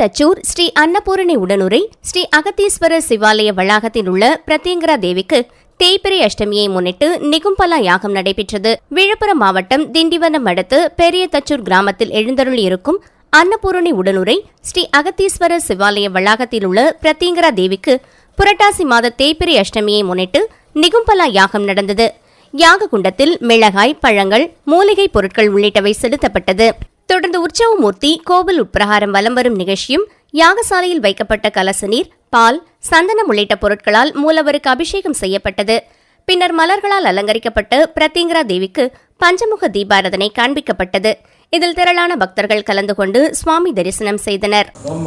தச்சூர் ஸ்ரீ அன்னபூரணி உடனுரை ஸ்ரீ அகத்தீஸ்வரர் சிவாலய வளாகத்தில் உள்ள பிரத்யங்கரா தேவிக்கு தேய்பிரை அஷ்டமியை முன்னிட்டு நிகும்பலா யாகம் நடைபெற்றது. விழுப்புரம் மாவட்டம் திண்டிவனம் அடுத்து பெரிய தச்சூர் கிராமத்தில் எழுந்தருள் இருக்கும் அன்னபூரணி உடனுரை ஸ்ரீ அகத்தீஸ்வரர் சிவாலய வளாகத்தில் உள்ள பிரத்யங்கரா தேவிக்கு புரட்டாசி மாத தேய்பிரை அஷ்டமியை முன்னிட்டு நிகும்பலா யாகம் நடந்தது. யாக குண்டத்தில் மிளகாய் பழங்கள் மூலிகை பொருட்கள் உள்ளிட்டவை செலுத்தப்பட்டது. தொடர்ந்து உற்சவமூர்த்தி கோவில் உட்பிரகாரம் வலம் வரும் நிகழ்ச்சியும் யாகசாலையில் வைக்கப்பட்ட கலசநீர் பால் சந்தனம் உள்ளிட்ட பொருட்களால் மூலவருக்கு அபிஷேகம் செய்யப்பட்டது. பின்னர் மலர்களால் அலங்கரிக்கப்பட்ட பிரத்திங்கரா தேவிக்கு பஞ்சமுக தீபாரதனை காண்பிக்கப்பட்டது. இதில் திரளான பக்தர்கள் கலந்து கொண்டு சுவாமி தரிசனம் செய்தனர். ओम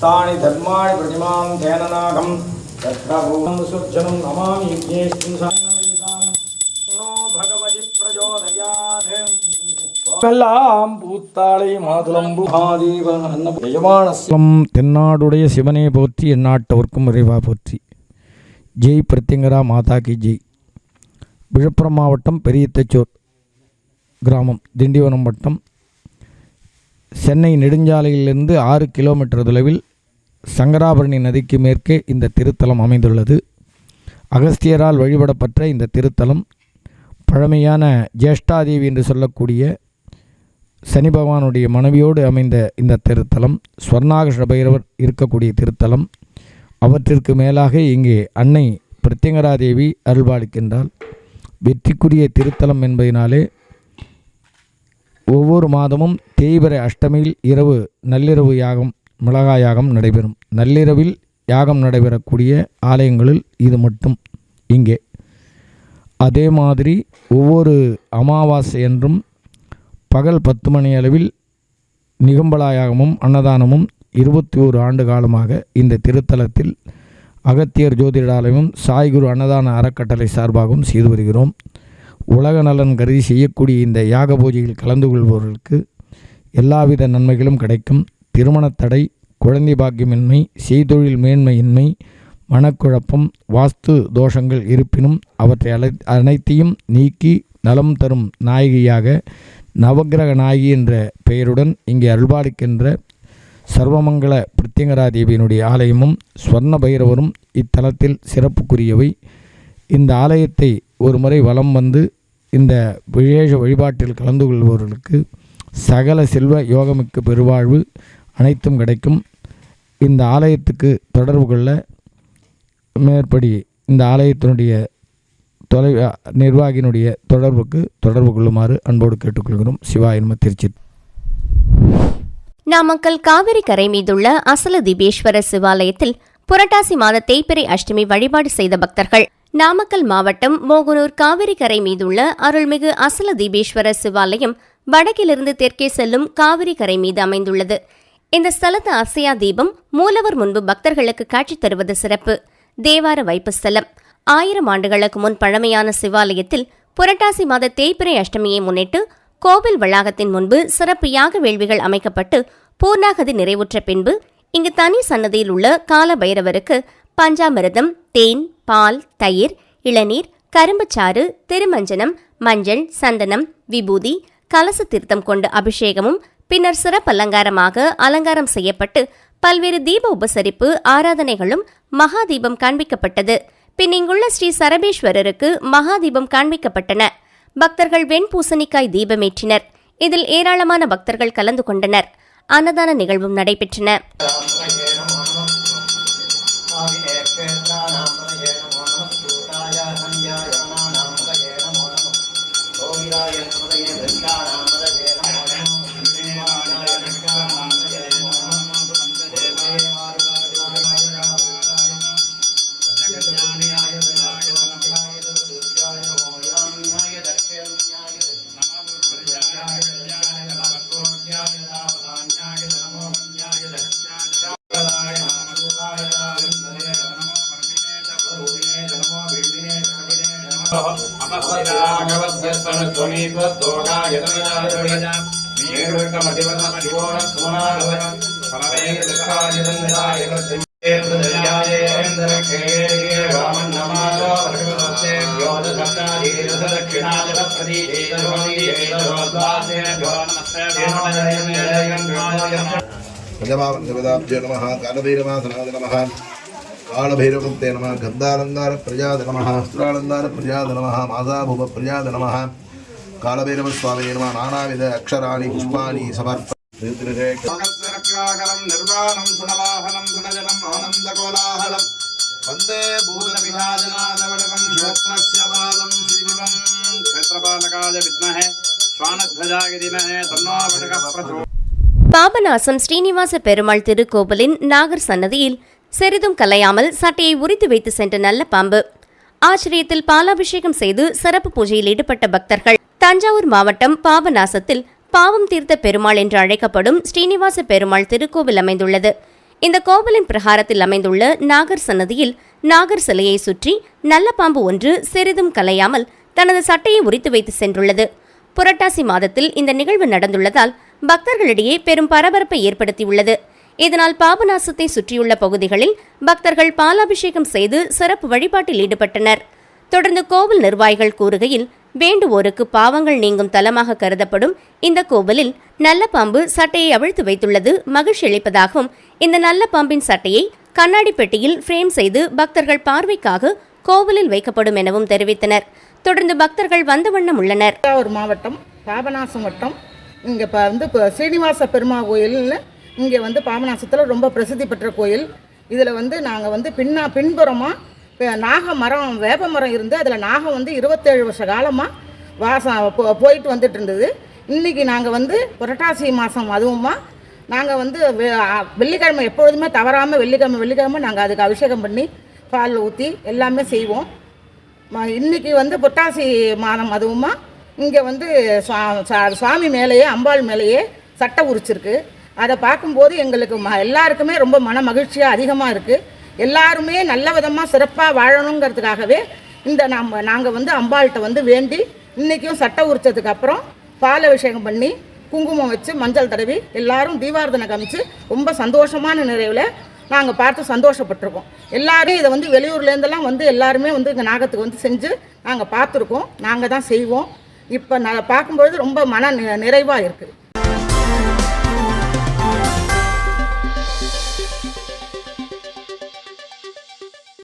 तानि धर्माणि प्रतिमां ध्याननागं तत्र भूमं सुर्जनं नमामि यज्ञेष्टिं सायनमिदां नो भगवति प्रचोदयात् எல்லாம் பூத்தாளை மாதுளம்பு ஆதீவன் அன்ன எஜமானஸ்ய ம் தென்னாடுடைய சிவனே போற்றி எந்நாட்டவர்க்கும் இறைவா போற்றி ஜெய் பிரத்யங்கரா மாதா கி ஜெய் விழுப்புரம் மாவட்டம் பெரியத்தச்சூர் கிராமம் திண்டிவனம் வட்டம் சென்னை நெடுஞ்சாலையிலிருந்து ஆறு கிலோமீட்டர் தொலைவில் சங்கராபரணி நதிக்கு மேற்கே இந்த திருத்தலம் அமைந்துள்ளது. அகஸ்தியரால் வழிபடப்பட்ட இந்த திருத்தலம் பழமையான ஜேஷ்டாதேவி என்று சொல்லக்கூடிய சனி பகவானுடைய மனைவியோடு அமைந்த இந்த திருத்தலம் ஸ்வர்ணாகர்ஷ பைரவர் இருக்கக்கூடிய திருத்தலம் அவற்றிற்கு மேலாக இங்கே அன்னை பிரத்யங்கராதேவி அருள்பாலிக்கின்றாள். வெற்றிக்குரிய திருத்தலம் என்பதினாலே ஒவ்வொரு மாதமும் தேய்பிரை அஷ்டமியில் இரவு நள்ளிரவு யாகம் மிளகா யாகம் நடைபெறும். நள்ளிரவில் யாகம் நடைபெறக்கூடிய ஆலயங்களில் இது மட்டும். இங்கே. அதே மாதிரி ஒவ்வொரு அமாவாசை என்றும் பகல் பத்து மணி அளவில் நிகம்பலாயாகமும் அன்னதானமும் இருபத்தி ஓரு ஆண்டு காலமாக இந்த திருத்தலத்தில் அகத்தியர் ஜோதிடாலயமும் சாய்குரு அன்னதான அறக்கட்டளை சார்பாகவும் செய்து வருகிறோம். உலக நலன் கருதி செய்யக்கூடிய இந்த யாக பூஜையில் கலந்து கொள்பவர்களுக்கு எல்லாவித நன்மைகளும் கிடைக்கும். திருமணத்தடை குழந்தை பாக்கியமின்மை செய்தொழில் மேன்மையின்மை மனக்குழப்பம் வாஸ்து தோஷங்கள் இருப்பினும் அவற்றை அலை அனைத்தையும் நீக்கி நலம் தரும் நாயகியாக நவக்கிரக நாயகி என்ற பெயருடன் இங்கே அருள்பாலிக்கின்ற சர்வமங்கல பிரத்யங்கராதேவியினுடைய ஆலயமும் ஸ்வர்ண பைரவரும் இத்தலத்தில் சிறப்புக்குரியவை. இந்த ஆலயத்தை ஒரு முறை வலம் வந்து இந்த விசேஷ வழிபாட்டில் கலந்து கொள்பவர்களுக்கு சகல செல்வ யோகமிக்க பெருவாழ்வு அனைத்தும் கிடைக்கும். இந்த ஆலயத்துக்கு தொடர்பு கொள்ள மேற்படி இந்த ஆலயத்தினுடைய தொலை நிர்வாகியினுடைய தொடர்புக்கு தொடர்பு கொள்ளுமாறு அன்போடு கேட்டுக்கொள்கிறோம். சிவாயின்ம திருச்சி நாமக்கல் காவிரி கரை மீதுள்ள அசல தீபேஸ்வரர் சிவாலயத்தில் புரட்டாசி மாத தேய்பிறை அஷ்டமி வழிபாடு செய்த பக்தர்கள் நாமக்கல் மாவட்டம் மோகனூர் காவிரி கரை மீதுள்ள அருள்மிகு அசல தீபேஸ்வரர் சிவாலயம் வடக்கிலிருந்து தெற்கே செல்லும் காவிரி கரை மீது அமைந்துள்ளது. இந்த ஸ்தலத்து அசையா தீபம் மூலவர் முன்பு பக்தர்களுக்கு காட்சி தருவது சிறப்பு. தேவார வைப்பு ஸ்தலம். ஆயிரம் ஆண்டுகளுக்கு முன் பழமையான சிவாலயத்தில் புரட்டாசி மாத தேய்பிறை அஷ்டமியை முன்னிட்டு கோவில் வளாகத்தின் முன்பு சிறப்பு யாக வேள்விகள் அமைக்கப்பட்டு பூர்ணாகதி நிறைவுற்ற பின்பு இங்கு தனி சன்னதியில் உள்ள கால பைரவருக்கு பஞ்சாமிரதம் தேன் பால் தயிர் இளநீர் கரும்புச்சாறு திருமஞ்சனம் மஞ்சள் சந்தனம் விபூதி கலச தீர்த்தம் கொண்டு அபிஷேகமும் பின்னர் சிறப்பு அலங்காரமாக அலங்காரம் செய்யப்பட்டு பல்வேறு தீப உபசரிப்பு ஆராதனைகளும் மகா தீபம் காண்பிக்கப்பட்டது. பின் இங்குள்ள ஸ்ரீ சரபேஸ்வரருக்கு மகா தீபம் காண்பிக்கப்பட்டன. பக்தர்கள் வெண்பூசணிக்காய் தீபமேற்றினர். இதில் ஏராளமான பக்தர்கள் கலந்து கொண்டனர். அன்னதான நிகழ்வும் நடைபெற்றன. प्रजमावन्दविदाब्जय नमः कालभैरवासनाय नमः காலபைரவம் தே நம கந்தாலங்கார பிரஜாத நம அஸ்திராலங்கார பிரஜாத நம மாதாபுப பிரஜாத நம காலபைரவ சுவாமியே நம நானாவித அக்ஷராணி புஷ்பாணி சமர்ப்ப வந்தே பூதவிராஜநாதவடகம் சிவத்னஸ்யபாலம் ஸ்ரீவிவம் க்ஷேத்ரபாலகாய வித்மஹே ஸ்வானத்வஜாய தீமஹே தன்னோவடக பாபநாசம் ஸ்ரீனிவாச பெருமாள் திருக்கோவிலின் நாகர் சன்னதியில் சிறிதும் கலையாமல் சட்டையை உரித்து வைத்து சென்ற நல்ல பாம்பு. ஆச்சரியத்தில் பாலாபிஷேகம் செய்து சிறப்பு பூஜையில் ஈடுபட்ட பக்தர்கள். தஞ்சாவூர் மாவட்டம் பாபநாசத்தில் பாவம் தீர்த்த பெருமாள் என்று அழைக்கப்படும் ஸ்ரீனிவாச பெருமாள் திருக்கோவில் அமைந்துள்ளது. இந்த கோவிலின் பிரகாரத்தில் அமைந்துள்ள நாகர் சன்னதியில் நாகர் சிலையை சுற்றி நல்ல பாம்பு ஒன்று சிறிதும் கலையாமல் தனது சட்டையை உரித்து வைத்து சென்றுள்ளது. புரட்டாசி மாதத்தில் இந்த நிகழ்வு நடந்துள்ளதால் பக்தர்களிடையே பெரும் பரபரப்பை ஏற்படுத்தியுள்ளது. இதனால் பாபநாசத்தை சுற்றியுள்ள பகுதிகளில் பக்தர்கள் பாலாபிஷேகம் செய்து சிறப்பு வழிபாட்டில் ஈடுபட்டனர். தொடர்ந்து கோவில் நிர்வாகிகள் கூறுகையில் வேண்டுவோருக்கு பாவங்கள் நீங்கும் தலமாக கருதப்படும் இந்த கோவிலில் நல்ல பாம்பு சட்டையை அவிழ்த்து வைத்துள்ளது மகிழ்ச்சி அளிப்பதாகவும் இந்த நல்ல பாம்பின் சட்டையை கண்ணாடி பெட்டியில் ஃப்ரேம் செய்து பக்தர்கள் பார்வைக்காக கோவிலில் வைக்கப்படும் எனவும் தெரிவித்தனர். தொடர்ந்து பக்தர்கள் வந்த வண்ணம் உள்ளனர். மாவட்டம் பாபநாசம் வட்டம். இங்கே வந்து சீனிவாச ஸ்ரீனிவாச பெருமா கோயில்னு இங்கே வந்து பாபநாசத்தில் ரொம்ப பிரசித்தி பெற்ற கோயில். இதில் வந்து நாங்கள் வந்து பின்னா பின்புறமாக நாக மரம் வேப்ப மரம் இருந்து அதில் நாகம் வந்து இருபத்தேழு வருஷ காலமாக வாசம் போ- போயிட்டு வந்துட்டு இருந்தது இன்றைக்கி நாங்கள் வந்து புரட்டாசி மாதம் அதுவுமா நாங்கள் வந்து வெள்ளிக்கிழமை எப்பொழுதுமே தவறாமல் வெள்ளிக்கிழமை வெள்ளிக்கிழமை நாங்கள் அதுக்கு அபிஷேகம் பண்ணி பால் ஊற்றி எல்லாமே செய்வோம். இன்றைக்கி இன்னைக்கு வந்து புரட்டாசி மாதம் அதுவுமா இங்கே வந்து சா- சுவாமி மேலேயே அம்பாள் மேலேயே சட்டை உரிச்சிருக்கு. அதை பார்க்கும்போது எங்களுக்கு ம எல்லாருக்குமே ரொம்ப மன மகிழ்ச்சியாக அதிகமாக இருக்குது எல்லாருமே நல்ல விதமாக சிறப்பாக வாழணுங்கிறதுக்காகவே இந்த நாம் நாங்கள் வந்து அம்பாள்கிட்ட வந்து வேண்டி இன்றைக்கும் சட்டை உரிச்சதுக்கு அப்புறம் பால் அபிஷேகம் பண்ணி குங்குமம் வச்சு மஞ்சள் தடவி எல்லாரும் தீபாரதனை காமிச்சு ரொம்ப சந்தோஷமான நிறைவில் நாங்கள் பார்த்து சந்தோஷப்பட்டிருக்கோம். எல்லாரும் இதை வந்து வெளியூர்லேருந்தெல்லாம் வந்து எல்லாருமே வந்து இந்த நாகத்துக்கு வந்து செஞ்சு நாங்கள் பார்த்துருக்கோம். நாங்கள் தான் செய்வோம். இப்போ நான் பார்க்கும்பொழுது ரொம்ப மன நிறைவாக இருக்குது